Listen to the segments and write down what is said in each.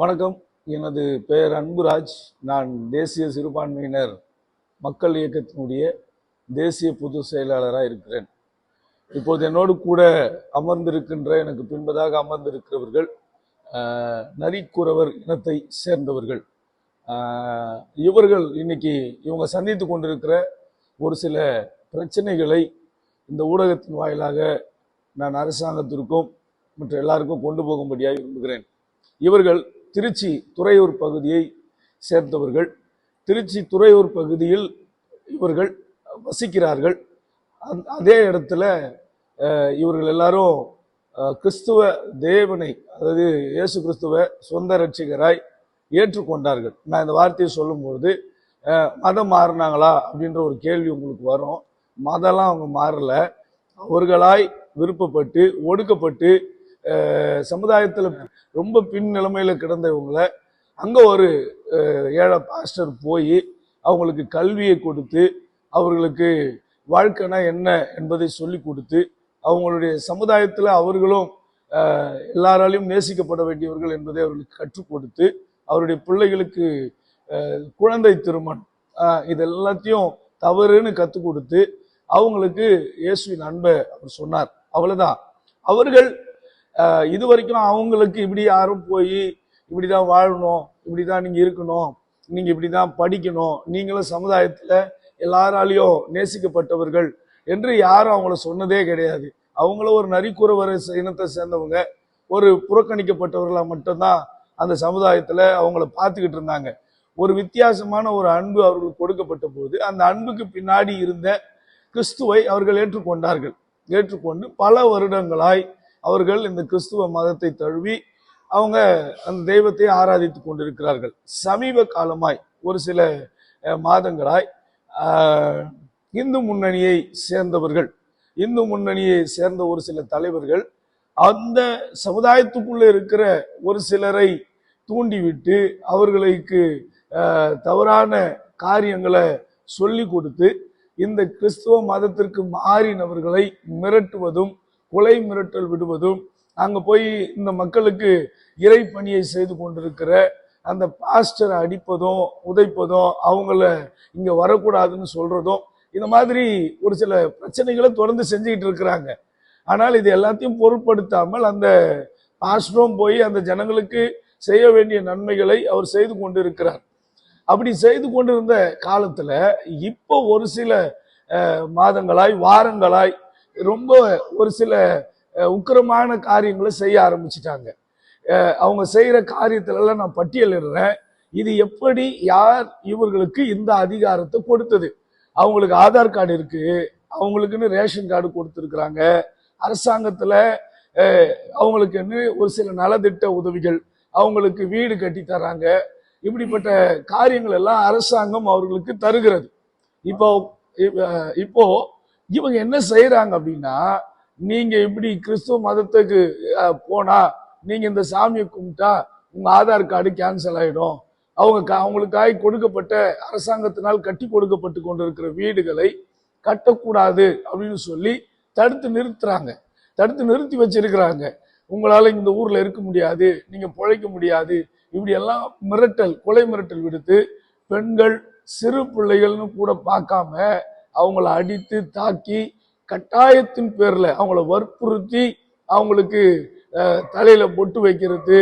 வணக்கம். எனது பெயர் அன்புராஜ். நான் தேசிய சிறுபான்மையினர் மக்கள் இயக்கத்தினுடைய தேசிய பொது செயலாளராக இருக்கிறேன். இப்போது என்னோடு கூட அமர்ந்திருக்கின்ற எனக்கு பின்பதாக அமர்ந்திருக்கிறவர்கள் நரிக்குறவர் இனத்தை சேர்ந்தவர்கள். இவர்கள் இன்னைக்கு இவங்க சந்தித்து கொண்டிருக்கிற ஒரு சில பிரச்சனைகளை இந்த ஊடகத்தின் வாயிலாக நான் அரசாங்கத்திற்கும் மற்ற எல்லாருக்கும் கொண்டு போகும்படியாக விரும்புகிறேன். இவர்கள் திருச்சி துறையூர் பகுதியை சேர்ந்தவர்கள் திருச்சி துறையூர் பகுதியில் இவர்கள் வசிக்கிறார்கள். அந் அதே இடத்துல இவர்கள் எல்லாரும் கிறிஸ்துவ தேவனை அதாவது இயேசு கிறிஸ்துவ சொந்த ரட்சிகராய் ஏற்றுக்கொண்டார்கள். நான் இந்த வார்த்தையை சொல்லும்பொழுது மதம் மாறினாங்களா அப்படின்ற ஒரு கேள்வி உங்களுக்கு வரும். மதம்லாம் அவங்க மாறலை. அவர்களாய் விருப்பப்பட்டு ஒடுக்கப்பட்டு சமுதாயத்தில் ரொம்ப பின் நிலைமையில் கிடந்தவங்களை அங்கே ஒரு ஏழை பாஸ்டர் போய் அவங்களுக்கு கல்வியை கொடுத்து அவர்களுக்கு வாழ்க்கைனா என்ன என்பதை சொல்லி கொடுத்து அவங்களுடைய சமுதாயத்தில் அவர்களும் எல்லாராலையும் நேசிக்கப்பட வேண்டியவர்கள் என்பதை அவர்களுக்கு கற்றுக் கொடுத்து அவருடைய பிள்ளைகளுக்கு குழந்தை திருமணம் இது எல்லாத்தையும் தவறுன்னு கற்றுக் கொடுத்து அவங்களுக்கு இயேசுவின் அன்பை அவர் சொன்னார். அவ்வளோதான் அவர்கள் இது வரைக்கும் அவங்களுக்கு இப்படி யாரும் போய் இப்படி தான் வாழணும் இப்படி தான் நீங்கள் இருக்கணும் நீங்கள் இப்படி தான் படிக்கணும் நீங்களும் சமுதாயத்தில் எல்லாராலையும் நேசிக்கப்பட்டவர்கள் என்று யாரும் அவங்கள சொன்னதே கிடையாது. அவங்கள ஒரு நரிக்குறவர் இனத்தை சேர்ந்தவங்க ஒரு புறக்கணிக்கப்பட்டவர்களாக மட்டும்தான் அந்த சமுதாயத்தில் அவங்கள பார்த்துக்கிட்டு இருந்தாங்க. ஒரு வித்தியாசமான ஒரு அன்பு அவர்களுக்கு கொடுக்கப்பட்ட போது அந்த அன்புக்கு பின்னாடி இருந்த கிறிஸ்துவை அவர்கள் ஏற்றுக்கொண்டார்கள். ஏற்றுக்கொண்டு பல வருடங்களாய் அவர்கள் இந்த கிறிஸ்துவ மதத்தை தழுவி அவங்க அந்த தெய்வத்தை ஆராதித்து கொண்டிருக்கிறார்கள். சமீப காலமாய் ஒரு சில மாதங்களாய் இந்து முன்னணியை சேர்ந்தவர்கள் இந்து முன்னணியை சேர்ந்த ஒரு சில தலைவர்கள் அந்த சமுதாயத்துக்குள்ள இருக்கிற ஒரு சிலரை தூண்டிவிட்டு அவர்களுக்கு தவறான காரியங்களை சொல்லி கொடுத்து இந்த கிறிஸ்துவ மதத்திற்கு மாறினவர்களை மிரட்டுவதும் கொலை மிரட்டல் விடுவதும் அங்கே போய் இந்த மக்களுக்கு இறை பணியை செய்து கொண்டிருக்கிற அந்த பாஸ்டரை அடிப்பதும் உதைப்பதும் அவங்கள இங்கே வரக்கூடாதுன்னு சொல்கிறதும் இந்த மாதிரி ஒரு சில பிரச்சனைகளை தொடர்ந்து செஞ்சுக்கிட்டு இருக்கிறாங்க. ஆனால் இது எல்லாத்தையும் பொருட்படுத்தாமல் அந்த பாஸ்டரும் போய் அந்த ஜனங்களுக்கு செய்ய வேண்டிய நன்மைகளை அவர் செய்து கொண்டிருக்கிறார். அப்படி செய்து கொண்டிருந்த காலத்தில் இப்போ ஒரு சில மாதங்களாய் வாரங்களாய் ரொம்ப ஒரு சில உக்கிரமான காரியங்களை செய்ய ஆரம்பிச்சிட்டாங்க. அவங்க செய்கிற காரியத்திலெல்லாம் நான் பட்டியலிடுறேன். இது எப்படி யார் இவர்களுக்கு இந்த அதிகாரத்தை கொடுத்தது? அவங்களுக்கு ஆதார் கார்டு இருக்கு. அவங்களுக்குன்னு ரேஷன் கார்டு கொடுத்துருக்குறாங்க. அரசாங்கத்தில் அவங்களுக்குன்னு ஒரு சில நலத்திட்ட உதவிகள் அவங்களுக்கு வீடு கட்டி தராங்க. இப்படிப்பட்ட காரியங்கள் எல்லாம் அரசாங்கம் அவர்களுக்கு தருகிறது. இப்போ இப்போ இவங்க என்ன செய்யறாங்க அப்படின்னா நீங்க இப்படி கிறிஸ்துவ மதத்துக்கு போனா நீங்க இந்த சாமியை கும்பிட்டா உங்க ஆதார் கார்டு கேன்சல் ஆயிடும். அவங்க அவங்களுக்காக கொடுக்கப்பட்ட அரசாங்கத்தினால் கட்டி கொடுக்கப்பட்டு கொண்டிருக்கிற வீடுகளை கட்டக்கூடாது அப்படின்னு சொல்லி தடுத்து நிறுத்துறாங்க. தடுத்து நிறுத்தி வச்சிருக்கிறாங்க. உங்களால இந்த ஊர்ல இருக்க முடியாது நீங்க பிழைக்க முடியாது. இப்படி எல்லாம் மிரட்டல் கொலை மிரட்டல் விடுத்து பெண்கள் சிறு பிள்ளைகள்னு கூட பார்க்காம அவங்கள அடித்து தாக்கி கட்டாயத்தின் பேரில் அவங்கள வற்புறுத்தி அவங்களுக்கு தலையில் பொட்டு வைக்கிறது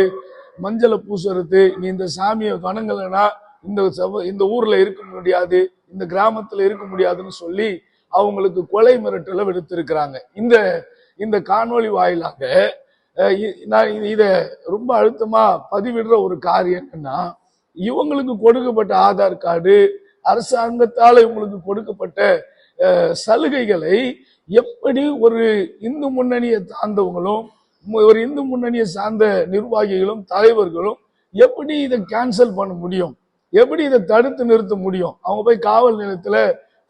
மஞ்சளை பூசுறது நீ இந்த சாமியை வணங்கலைன்னா இந்த சப- இந்த ஊரில் இருக்க முடியாது இந்த கிராமத்தில் இருக்க முடியாதுன்னு சொல்லி அவங்களுக்கு கொலை மிரட்டலை விடுத்திருக்கிறாங்க. இந்த இந்த காணொளி வாயிலாக நான் இதை ரொம்ப அழுத்தமாக பதிவிடுற ஒரு காரியம் என்னன்னா இவங்களுக்கு கொடுக்கப்பட்ட ஆதார் கார்டு அரசாங்கத்தால் இவங்களுக்கு கொடுக்கப்பட்ட சலுகைகளை எப்படி ஒரு இந்து முன்னணியை சார்ந்தவங்களும் ஒரு இந்து முன்னணியை சார்ந்த நிர்வாகிகளும் தலைவர்களும் எப்படி இதை கேன்சல் பண்ண முடியும்? எப்படி இதை தடுத்து நிறுத்த முடியும்? அவங்க போய் காவல் நிலையத்துல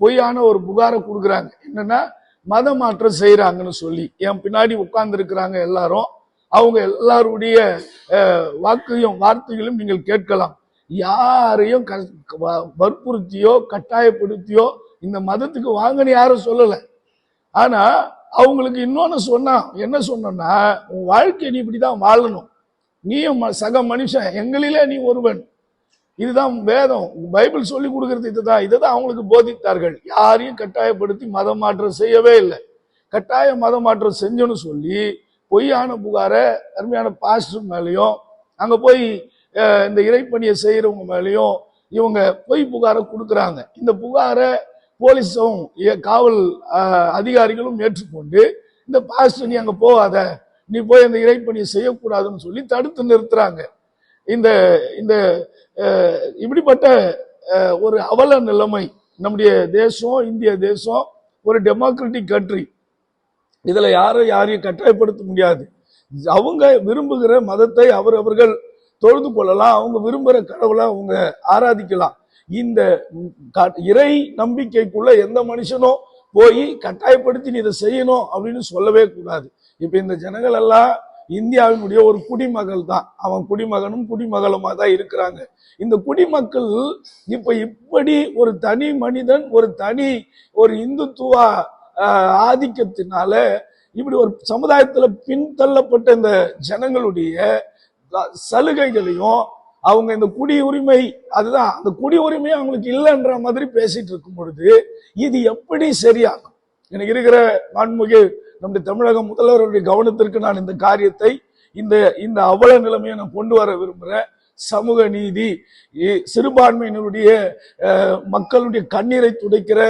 பொய்யான ஒரு புகாரை கொடுக்குறாங்க. என்னன்னா மத மாற்றம் செய்யறாங்கன்னு சொல்லி. என் பின்னாடி உட்கார்ந்து இருக்கிறாங்க எல்லாரும். அவங்க எல்லாருடைய வாக்கையும் வார்த்தைகளும் நீங்கள் கேட்கலாம். யாரையும் க- வ- வற்புறுத்தியோ கட்டாயப்படுத்தியோ இந்த மதத்துக்கு வாங்கன்னு யாரும் சொல்லலை. ஆனா அவங்களுக்கு இன்னொன்னு சொன்னான் என்ன சொன்னா உன் வாழ்க்கை நீ இப்படிதான் வாழணும். நீயும் ம- சக மனுஷன் எங்களிலே நீ ஒருவன். இதுதான் வேதம். பைபிள் சொல்லி கொடுக்கறது இதுதான். இதை தான் அவங்களுக்கு போதித்தார்கள். யாரையும் கட்டாயப்படுத்தி மதம் மாற்றம் செய்யவே இல்லை. கட்டாய மதம் மாற்றம் செஞ்சோன்னு சொல்லி பொய்யான புகாரை அருமையான பாஸ்டர் மேலேயும் அங்கே போய் இந்த இறைப்பணியை செய்கிறவங்க மேலேயும் இவங்க பொய் புகாரை கொடுக்குறாங்க. இந்த புகாரை போலீஸும் காவல் அதிகாரிகளும் ஏற்றுக்கொண்டு இந்த பாஸ்டர் நீ அங்கே போகாத. நீ போய் அந்த இறைப்பணியை செய்யக்கூடாதுன்னு சொல்லி தடுத்து நிறுத்துறாங்க. இந்த இந்த இப்படிப்பட்ட ஒரு அவல நிலைமை நம்முடைய தேசம் இந்திய தேசம் ஒரு டெமோக்ராட்டிக் கண்ட்ரி இதில் யாரும் யாரையும் கட்டாயப்படுத்த முடியாது. அவங்க விரும்புகிற மதத்தை அவரவர்கள் தொழுது கொள்ளலாம். அவங்க விரும்புகிற கடவுளை அவங்க ஆராதிக்கலாம். இந்த இறை நம்பிக்கைக்குள்ள எந்த மனுஷனும் போய் கட்டாயப்படுத்தி நீ இதை செய்யணும் அப்படின்னு சொல்லவே கூடாது. இப்ப இந்த ஜனங்கள் எல்லாம் இந்தியாவினுடைய ஒரு குடிமகள் தான். அவன் குடிமகனும் குடிமகளுமா தான் இருக்கிறாங்க. இந்த குடிமக்கள் இப்ப இப்படி ஒரு தனி மனிதன் ஒரு தனி ஒரு இந்துத்துவ ஆதிக்கத்தினால இப்படி ஒரு சமுதாயத்துல பின்தள்ளப்பட்ட இந்த ஜனங்களுடைய சலுகைகளையும் அவங்க இந்த குடியுரிமை அதுதான் அந்த குடியுரிமை அவங்களுக்கு இல்லைன்ற மாதிரி பேசிட்டு இருக்கும் பொழுது இது எப்படி சரியாகும்? எனக்கு இருக்கிற மாண்புமிகு நம்முடைய தமிழக முதல்வருடைய கவனத்திற்கு நான் இந்த காரியத்தை இந்த இந்த அவல நிலைமையை நான் கொண்டு வர விரும்புகிறேன் சமூக நீதி சிறுபான்மையினருடைய மக்களுடைய கண்ணீரை துடைக்கிற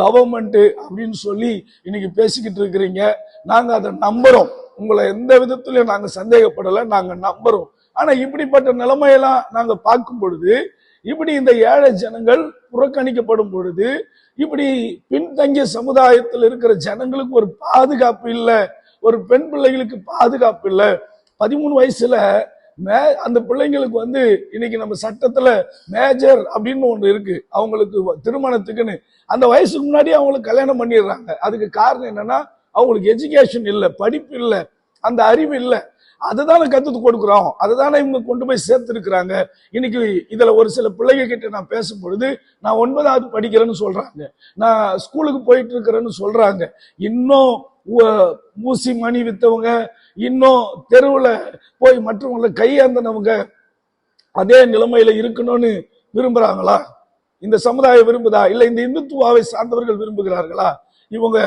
கவர்மெண்ட் அப்படின்னு சொல்லி இன்னைக்கு பேசிக்கிட்டு இருக்கிறீங்க. நாங்கள் அதை நம்புறோம். உங்களை எந்த விதத்திலையும் நாங்கள் சந்தேகப்படலை நாங்கள் நம்புறோம். ஆனால் இப்படிப்பட்ட நிலைமையெல்லாம் நாங்கள் பார்க்கும் பொழுது இப்படி இந்த ஏழை ஜனங்கள் புறக்கணிக்கப்படும் பொழுது இப்படி பின்தங்கிய சமுதாயத்தில் இருக்கிற ஜனங்களுக்கு ஒரு பாதுகாப்பு இல்லை ஒரு பெண் பிள்ளைகளுக்கு பாதுகாப்பு இல்லை. பதிமூணு வயசுல மே அந்த பிள்ளைங்களுக்கு வந்து இன்னைக்கு நம்ம சட்டத்துல மேஜர் அப்படின்னு ஒன்று இருக்கு. அவங்களுக்கு வ- திருமணத்துக்குன்னு. அந்த வயசுக்கு முன்னாடி அவங்களுக்கு கல்யாணம் பண்ணிடுறாங்க. அதுக்கு காரணம் என்னன்னா அவங்களுக்கு எஜுகேஷன் இல்லை படிப்பு இல்லை அந்த அறிவு இல்லை. அதை தானே கற்றுத்து கொடுக்குறோம். அதை தானே இவங்க கொண்டு போய் சேர்த்துருக்குறாங்க. இன்னைக்கு இதில் ஒரு சில பிள்ளைங்க கிட்ட நான் பேசும் பொழுது நான் ஒன்பதாவது படிக்கிறேன்னு சொல்கிறாங்க நான் ஸ்கூலுக்கு போயிட்டு இருக்கிறேன்னு சொல்கிறாங்க இன்னும் ஊசி மணி வித்தவங்க இன்னும் தெருவில் போய் மற்றவங்கள கையாந்தனவங்க அதே நிலைமையில இருக்கணும்னு விரும்புகிறாங்களா இந்த சமுதாயம் விரும்புதா? இல்லை இந்த இந்துத்துவாவை சார்ந்தவர்கள் விரும்புகிறார்களா? இவங்க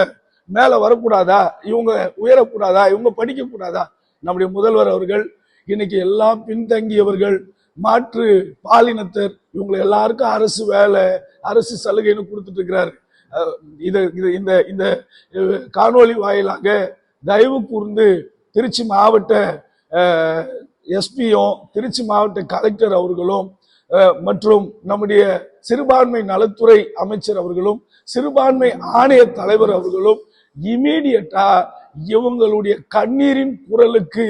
மேல வரக்கூடாதா? இவங்க உயரக்கூடாதா? இவங்க படிக்க கூடாதா நம்முடைய முதல்வர் அவர்கள் இன்னைக்கு எல்லாம் பின்தங்கியவர்கள் மாற்று பாலினத்தர் இவங்க எல்லாருக்கும் அரசு வேலை அரசு சலுகைன்னு கொடுத்துட்டு இருக்கிறாரு. இது இது இந்த இந்த காணொலி காணொளி வாயிலாக தயவு கூர்ந்து திருச்சி மாவட்ட எஸ்பியும் திருச்சி மாவட்ட கலெக்டர் அவர்களும் மற்றும் நம்முடைய சிறுபான்மை நலத்துறை அமைச்சர் அவர்களும் சிறுபான்மை ஆணைய தலைவர் அவர்களும் இமீடியட்டா இவங்களுடைய கண்ணீரின் குரலுக்கு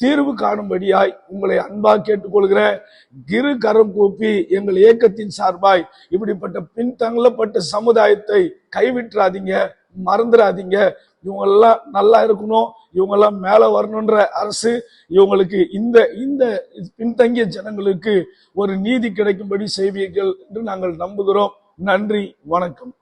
தீர்வு காணும்படியாய் உங்களை அன்பா கேட்டுக்கொள்கிறேன். கிரு கரம் கூப்பி எங்கள் இயக்கத்தின் சார்பாய் இப்படிப்பட்ட பின்தள்ளப்பட்ட சமுதாயத்தை கைவிட்டுறாதீங்க மறந்துடாதீங்க இவங்கெல்லாம் நல்லா இருக்கணும் இவங்கெல்லாம் மேல வரணுன்ற அரசு இவங்களுக்கு இந்த இந்த பின்தங்கிய ஜனங்களுக்கு ஒரு நீதி கிடைக்கும்படி செய்வீர்கள் என்று நாங்கள் நம்புகிறோம். நன்றி வணக்கம்.